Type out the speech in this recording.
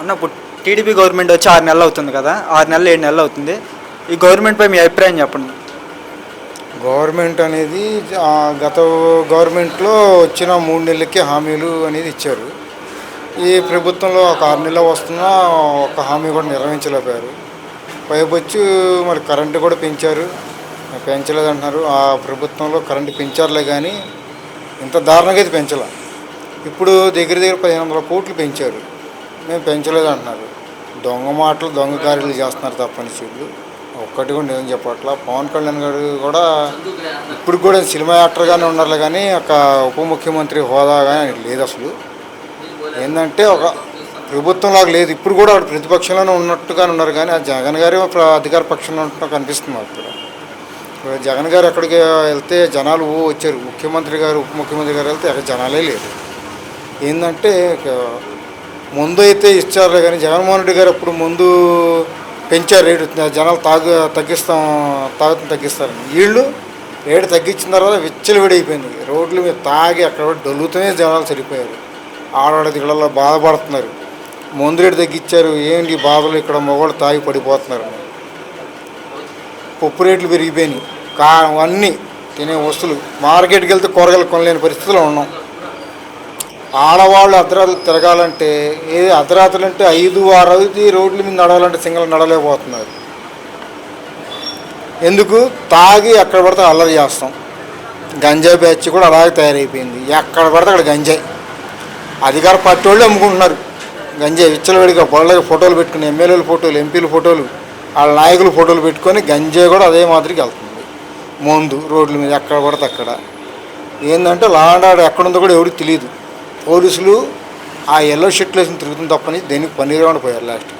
అన్న ఇప్పుడు TDP government వచ్చి ఆరు నెలలు అవుతుంది కదా ఆరు నెలలు ఏడు నెలలు అవుతుంది. ఈ గవర్నమెంట్పై మీ అభిప్రాయం చెప్పండి. గవర్నమెంట్ అనేది ఆ, గత గవర్నమెంట్లో వచ్చిన మూడు నెలలకి హామీలు అనేది ఇచ్చారు. ఈ ప్రభుత్వంలో ఒక ఆరు నెలలు వస్తున్నా ఒక హామీ కూడా నిర్వహించలేకపోయారు పైపొచ్చు మరి కరెంటు కూడా పెంచారు. పెంచలేదంటున్నారు. ఆ ప్రభుత్వంలో కరెంటు పెంచారులే కానీ ఇంత దారుణంగా అయితే పెంచలే. ఇప్పుడు దగ్గర దగ్గర పదిహేను వందల కోట్లు పెంచారు. మేము పెంచలేదు అంటున్నారు దొంగ మాటలు దొంగ కార్యాలు చేస్తున్నారు తప్పని వీళ్ళు ఒక్కటి కూడా నిజం చెప్పట్లా. పవన్ కళ్యాణ్ గారు కూడా ఇప్పుడు కూడా సినిమా యాక్టర్గానే ఉన్నారు కానీ ఒక ఉప ముఖ్యమంత్రి హోదా కానీ లేదు అసలు. ఏంటంటే ఒక ప్రభుత్వంలాగా లేదు. ఇప్పుడు కూడా వాడు ప్రతిపక్షంలోనే ఉన్నట్టుగానే ఉన్నారు కానీ ఆ జగన్ గారే ప్ర- అధికార పక్షంలో ఉన్నట్టుగా కనిపిస్తుంది మాకు జగన్ గారు ఎక్కడికి వెళ్తే జనాలు వచ్చారు. ముఖ్యమంత్రి గారు ఉప ముఖ్యమంత్రి గారు వెళ్తే అక్కడ జనాలే లేరు. ఏంటంటే ముందు అయితే ఇచ్చారులే కానీ జగన్మోహన్ రెడ్డి గారు అప్పుడు ముందు పెంచారు రేటు. జనాలు తాగు తగ్గిస్తాం తాగుతూ తగ్గిస్తారని వీళ్ళు రేటు తగ్గించిన తర్వాత విచ్చలు విడైపోయింది రోడ్ల మీద తాగి అక్కడ డొల్లుతూనే జనాలు సరిపోయారు ఆడవాడ ఇళ్ళల్లో బాధపడుతున్నారు. ముందు రేటు తగ్గించారు. ఏంటి బాధలు? ఇక్కడ మగవాళ్ళు తాగి పడిపోతున్నారు. పప్పు రేట్లు పెరిగిపోయినాయి. కా అన్నీ తినే వస్తువులు. మార్కెట్కి వెళ్తే కూరగాయలు కొనలేని పరిస్థితిలో ఉన్నాం. ఆడవాళ్ళు అర్ధరాత్రులు తిరగాలంటే ఏ అర్ధరాత్రులు అంటే ఐదు ఆరు అవుతుంది రోడ్ల మీద నడవాలంటే సింగల్ నడలేకపోతున్నారు ఎందుకు? తాగి ఎక్కడ పడితే అల్లరి చేస్తాం. గంజాయి బ్యాచ్ కూడా అలాగే తయారైపోయింది. ఎక్కడ పడితే అక్కడ గంజాయి. అధికార పార్టీ వాళ్ళు అమ్ముకుంటున్నారు. గంజాయి విచ్చలవిడిగా బళ్ళకి ఫోటోలు పెట్టుకుని ఎమ్మెల్యేల ఫోటోలు ఎంపీల ఫోటోలు వాళ్ళ నాయకుల ఫోటోలు పెట్టుకొని గంజాయి కూడా అదే మాదిరికి వెళ్తుంది. ముందు రోడ్ల మీద ఎక్కడ పడితే అక్కడ. ఏంటంటే లాండ్ ఆర్డర్ ఎక్కడుందో కూడా ఎవరికి తెలియదు పోలీసులు ఆ ఎల్లో షర్ట్లు వేసి తిరుగుతుంది తప్పని దేనికి పన్నీరు పోయారు లాస్ట్